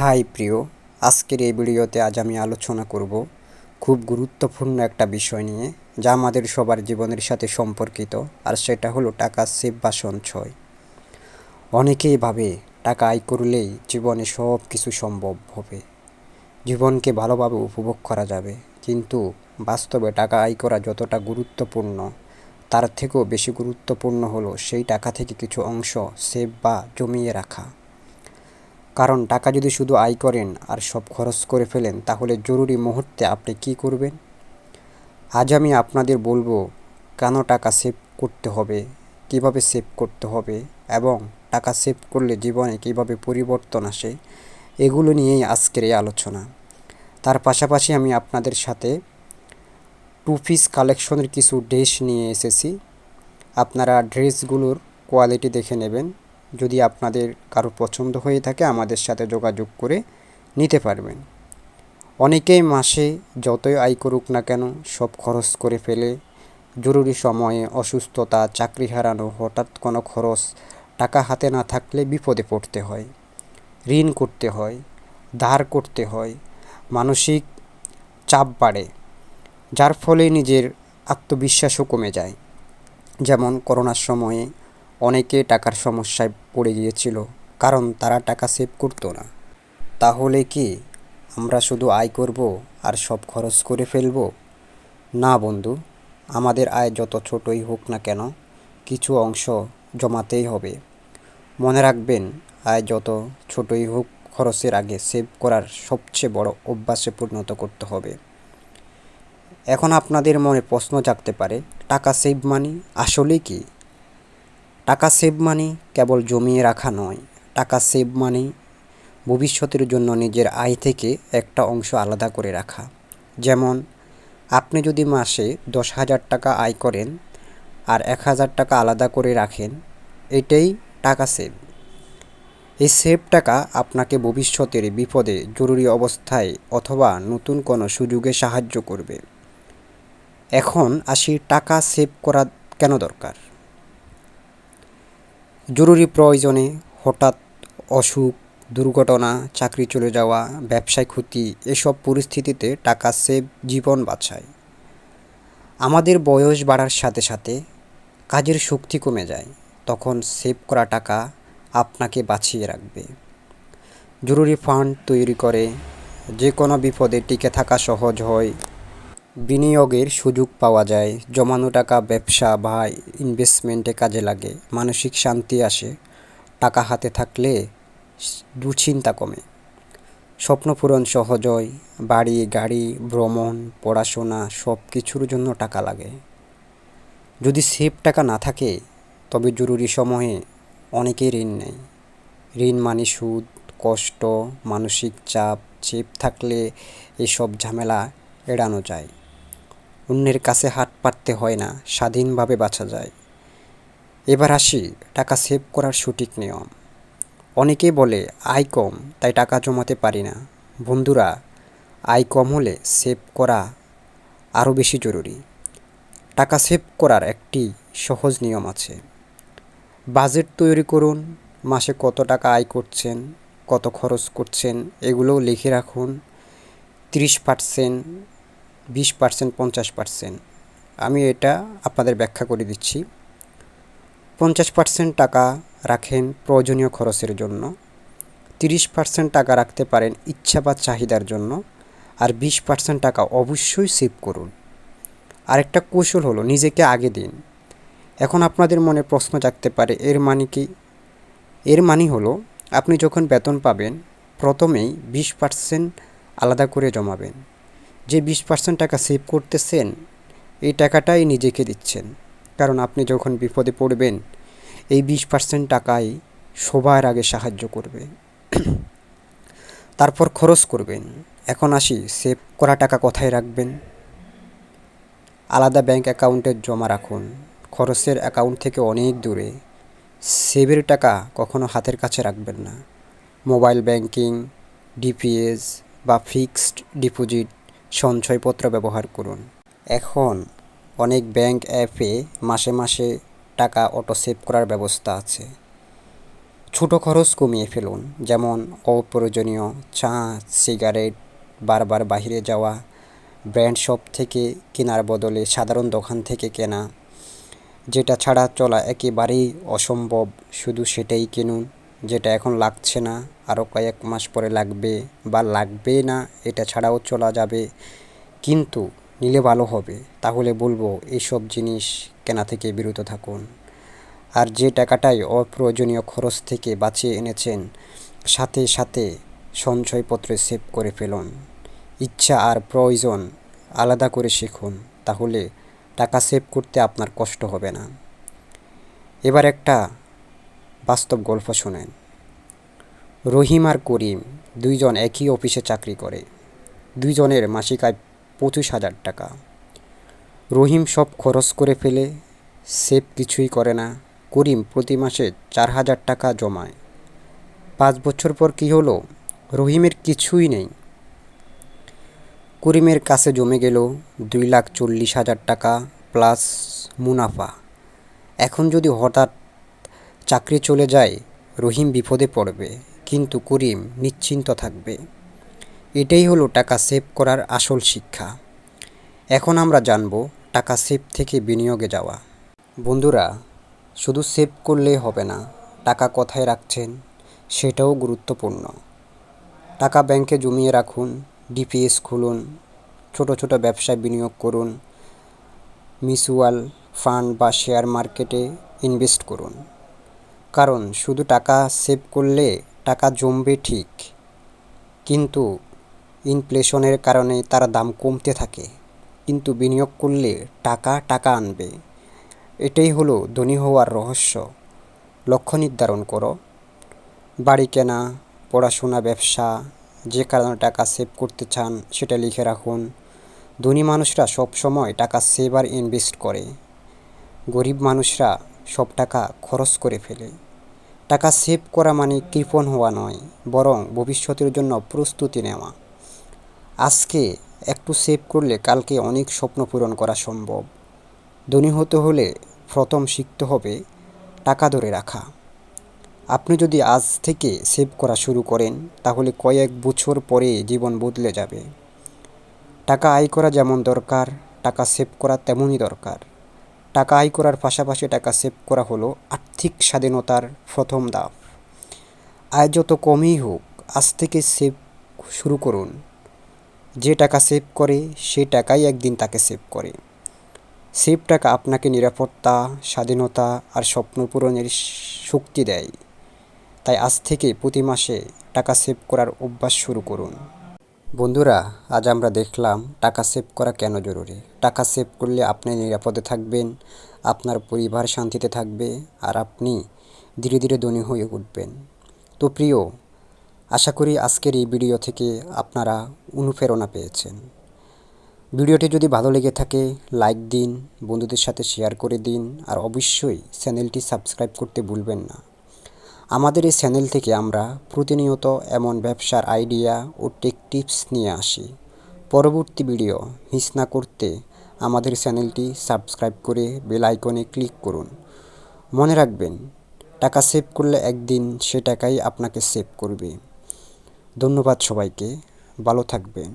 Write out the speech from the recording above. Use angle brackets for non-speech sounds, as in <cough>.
High প্রিয়, আজকের এই ভিডিওতে আজ আমি আলোচনা করব খুব গুরুত্বপূর্ণ একটা বিষয় নিয়ে, যা আমাদের সবার জীবনের সাথে সম্পর্কিত, আর সেটা হলো টাকা সেভ বা সঞ্চয়। অনেকেই ভাবে, টাকা আয় করলেই জীবনে সব কিছু সম্ভব হবে। জীবনকে ভালোভাবে উপভোগ করা যাবে। কিন্তু বাস্তবে টাকা আয় করা যতটা গুরুত্বপূর্ণ, তার থেকেও বেশি গুরুত্বপূর্ণ হলো সেই টাকা থেকে কিছু অংশ সেভ বা জমিয়ে রাখা। কারণ টাকা যদি শুধু আয় করেন আর সব খরচ করে ফেলেন, তাহলে জরুরি মুহূর্তে আপনি কি করবেন? আজ আমি আপনাদের বলব, কেন টাকা সেভ করতে হবে, কীভাবে সেভ করতে হবে এবং টাকা সেভ করলে জীবনে কীভাবে পরিবর্তন আসে, এগুলো নিয়েই আজকের এই আলোচনা। তার পাশাপাশি আমি আপনাদের সাথে টু পিস কালেকশনের কিছু ড্রেস নিয়ে এসেছি। আপনারা ড্রেসগুলোর কোয়ালিটি দেখে নেবেন। যদি আপনাদের কারও পছন্দ হয়ে থাকে, আমাদের সাথে যোগাযোগ করে নিতে পারবেন। অনেকেই মাসে যতই আয় করুক না কেন, সব খরচ করে ফেলে। জরুরি সময়ে অসুস্থতা, চাকরি হারানো, হঠাৎ কোনো খরচ, টাকা হাতে না থাকলে বিপদে পড়তে হয়। ঋণ করতে হয়, ধার করতে হয়, মানসিক চাপ বাড়ে, যার ফলে নিজের আত্মবিশ্বাসও কমে যায়। যেমন করোনার সময়ে অনেকে টাকার সমস্যায় পড়ে গিয়েছিল, কারণ তারা টাকা সেভ করতো না। তাহলে কি আমরা শুধু আয় করব আর সব খরচ করে ফেলব? না বন্ধু, আমাদের আয় যত ছোটই হোক না কেন, কিছু অংশ জমাতেই হবে। মনে রাখবেন, আয় যত ছোটই হোক, খরচের আগে সেভ করার সবচেয়ে বড় অভ্যাসে পরিণত করতে হবে। এখন আপনাদের মনে প্রশ্ন জাগতে পারে, টাকা সেভ মানি আসলে কি? টাকা সেভ মানে কেবল জমিয়ে রাখা নয়। টাকা সেভ মানি ভবিষ্যতের জন্য নিজের আয় থেকে একটা অংশ আলাদা করে রাখা। যেমন, আপনি যদি মাসে দশ হাজার টাকা আয় করেন আর এক হাজার টাকা আলাদা করে রাখেন, এটাই টাকা সেভ। এই সেভ টাকা আপনাকে ভবিষ্যতের বিপদে, জরুরি অবস্থায় অথবা নতুন কোনো সুযোগে সাহায্য করবে। এখন আসি টাকা সেভ করা কেন দরকার? জরুরি প্রয়োজনে হঠাৎ অসুখ, দুর্ঘটনা, চাকরি চলে যাওয়া, ব্যবসায় ক্ষতি এসব পরিস্থিতিতে টাকা সেভ জীবন বাঁচায় আমাদের বয়স বাড়ার সাথে সাথে কাজের শক্তি কমে যায়, তখন সেভ করা টাকা আপনাকে বাঁচিয়ে রাখবে। জরুরি ফান্ড তৈরি করে যে কোনো বিপদে টিকে থাকা সহজ হয়। বিনিয়োগের সুযোগ পাওয়া যায়। জমানো টাকা ব্যবসা বা ইনভেস্টমেন্টে কাজে লাগে। মানসিক শান্তি আসে। টাকা হাতে থাকলে দুশ্চিন্তা কমে। স্বপ্ন পূরণ সহজ হয়। বাড়ি, গাড়ি, ভ্রমণ, পড়াশোনা সব কিছুর জন্য টাকা লাগে। যদি সেফ টাকা না থাকে, তবে জরুরি সময়ে অনেকেই ঋণ নেয়। ঋণ মানে সুদ, কষ্ট, মানসিক চাপ চেপ থাকলে এসব ঝামেলা এড়ানো যায়। অন্যের কাছে হাত পাততে হয় না, স্বাধীনভাবে বাঁচা যায়। এবার আসি টাকা সেভ করার সঠিক নিয়ম। অনেকে বলে, আয় কম, তাই টাকা জমাতে পারি না। বন্ধুরা, আয় কম হলে সেভ করা আরও বেশি জরুরি। টাকা সেভ করার একটি সহজ নিয়ম আছে। বাজেট তৈরি করুন, মাসে কত টাকা আয় করছেন, কত খরচ করছেন এগুলোও লিখে রাখুন। তিরিশ পার্সেন্ট বিশ পার্সেন্ট, পঞ্চাশ পার্সেন্ট। আমি এটা আপনাদের ব্যাখ্যা করে দিচ্ছি। পঞ্চাশ পার্সেন্ট টাকা রাখেন প্রয়োজনীয় খরচের জন্য। তিরিশ পার্সেন্ট টাকা রাখতে পারেন ইচ্ছা বা চাহিদার জন্য। আর বিশ পার্সেন্ট টাকা অবশ্যই সেভ করুন। আরেকটা কৌশল হলো, নিজেকে আগে দিন। এখন আপনাদের মনে প্রশ্ন জাগতে পারে, এর মানে কি? এর মানে হলো, আপনি যখন বেতন পাবেন, প্রথমেই বিশ পার্সেন্ট আলাদা করে জমাবেন। যে বিশ পার্সেন্ট টাকা সেভ করতেছেন, এই টাকাটাই নিজেকে দিচ্ছেন। কারণ আপনি যখন বিপদে পড়বেন, এই বিশ পার্সেন্ট টাকাই সবার আগে সাহায্য করবে। <clears throat> তারপর খরচ করবেন। এখন আসি সেভ করা টাকা কোথায় রাখবেন? আলাদা ব্যাংক অ্যাকাউন্টে জমা রাখুন। খরচের অ্যাকাউন্ট থেকে অনেক দূরে। সেভের টাকা কখনো হাতের কাছে রাখবেন না। মোবাইল ব্যাংকিং ডিপিএস বা ফিক্সড ডিপোজিট সঞ্চয়পত্র ব্যবহার করুন। এখন অনেক ব্যাংক অ্যাপে মাসে মাসে টাকা অটো সেভ করার ব্যবস্থা আছে। ছোট খরচ কমিয়ে ফেলুন, যেমন অপ্রয়োজনীয় চা, সিগারেট, বারবার বাইরে যাওয়া, ব্র্যান্ড শপ থেকে কেনার বদলে সাধারণ দোকান থেকে কেনা, যেটা ছাড়া চলা একেবারেই অসম্ভব, শুধু সেটাই কিনুন। যেটা এখন লাগছে না আরও কয়েক মাস পরে লাগবে বা লাগবে না, এটা ছাড়াও চলা যাবে। কিন্তু নিলে ভালো হবে। তাহলে বলব এইসব জিনিস কেনা থেকে বিরত থাকুন। আর যে টাকাটাই অপ্রয়োজনীয় খরচ থেকে বাঁচিয়ে এনেছেন, সাথে সাথে সঞ্চয়পত্রে সেভ করে ফেলুন। ইচ্ছা আর প্রয়োজন আলাদা করে শিখুন, তাহলে টাকা সেভ করতে আপনার কষ্ট হবে না। এবার একটা বাস্তব গল্প শোনেন। রহিম আর করিম দুইজন একই অফিসে চাকরি করে। দুইজনের মাসিক আয় পঁচিশ হাজার টাকা। রহিম সব খরচ করে ফেলে, সেভ কিছুই করে না। করিম প্রতি মাসে চার হাজার টাকা জমায়। পাঁচ বছর পর কি হলো? রহিমের কিছুই নেই। করিমের কাছে জমে গেল দুই লাখ চল্লিশ হাজার টাকা প্লাস মুনাফা। এখন যদি হঠাৎ চাকরি চলে যায়, রহিম বিপদে পড়বে, কিন্তু করিম নিশ্চিন্ত থাকবে। এটাই হলো টাকা সেভ করার আসল শিক্ষা। এখন আমরা জানব টাকা সেভ থেকে বিনিয়োগে যাওয়া। বন্ধুরা, শুধু সেভ করলেই হবে না, টাকা কোথায় রাখছেন সেটাও গুরুত্বপূর্ণ। টাকা ব্যাংকে জমিয়ে রাখুন, ডিপিএস খুলুন, ছোট ছোট ব্যবসায় বিনিয়োগ করুন মিউচুয়াল ফান্ড বা শেয়ার মার্কেটে ইনভেস্ট করুন। কারণ শুধু টাকা সেভ করলে টাকা জমবে ঠিক। কিন্তু ইনফ্লেশনের কারণে তার দাম কমতে থাকে। কিন্তু বিনিয়োগ করলে টাকা টাকা আনবে। এটাই হলো ধনী হওয়ার রহস্য। লক্ষ্য নির্ধারণ করো। বাড়ি কেনা, পড়াশোনা, ব্যবসা, যে কারণে টাকা সেভ করতে চান সেটা লিখে রাখুন। ধনী মানুষরা সব সময় টাকা সেভ আর ইনভেস্ট করে। গরিব মানুষরা সব টাকা খরচ করে ফেলে। টাকা সেভ করা মানে কৃপণ হওয়া নয়, বরং ভবিষ্যতের জন্য প্রস্তুতি নেওয়া। আজকে একটু সেভ করলে কালকে অনেক স্বপ্ন পূরণ করা সম্ভব। ধনী হতে হলে প্রথম শিখতে হবে টাকা ধরে রাখা। আপনি যদি আজ থেকে সেভ করা শুরু করেন, তাহলে কয়েক বছর পরে জীবন বদলে যাবে। টাকা আয় করা যেমন দরকার, টাকা সেভ করা তেমনই দরকার। টাকা আয় করার পাশাপাশি টাকা সেভ করা হলো আর্থিক স্বাধীনতার প্রথম ধাপ। আয় যত কমই হোক, আজ থেকে সেভ শুরু করুন। যে টাকা সেভ করে, সে টাকাই একদিন তাকে সেভ করে। সেভ টাকা আপনাকে নিরাপত্তা, স্বাধীনতা আর স্বপ্ন পূরণের শক্তি দেয়। তাই আজ থেকে প্রতি মাসে টাকা সেভ করার অভ্যাস শুরু করুন। বন্ধুরা, আজ আমরা দেখলাম টাকা সেভ করা কেন জরুরি? টাকা সেভ করলে আপনি নিরাপদে থাকবেন, আপনার পরিবার শান্তিতে থাকবে, আর আপনি ধীরে ধীরে ধনী হয়ে উঠবেন। তো প্রিয়, আশা করি আজকের এই ভিডিও থেকে আপনারা অনুপ্রেরণা পেয়েছেন। ভিডিওটি যদি ভালো লেগে থাকে, লাইক দিন, বন্ধুদের সাথে শেয়ার করে দিন, আর অবশ্যই চ্যানেলটি সাবস্ক্রাইব করতে ভুলবেন না। আমাদের এই চ্যানেল থেকে আমরা প্রতিনিয়ত এমন ব্যবসার আইডিয়া ও টেক টিপস নিয়ে আসি। পরবর্তী ভিডিও মিস না করতে আমাদের চ্যানেলটি সাবস্ক্রাইব করে বেল আইকনে ক্লিক করুন। মনে রাখবেন, টাকা সেভ করলে একদিন সে টাকাই আপনাকে সেভ করবে। ধন্যবাদ সবাইকে, ভালো থাকবেন।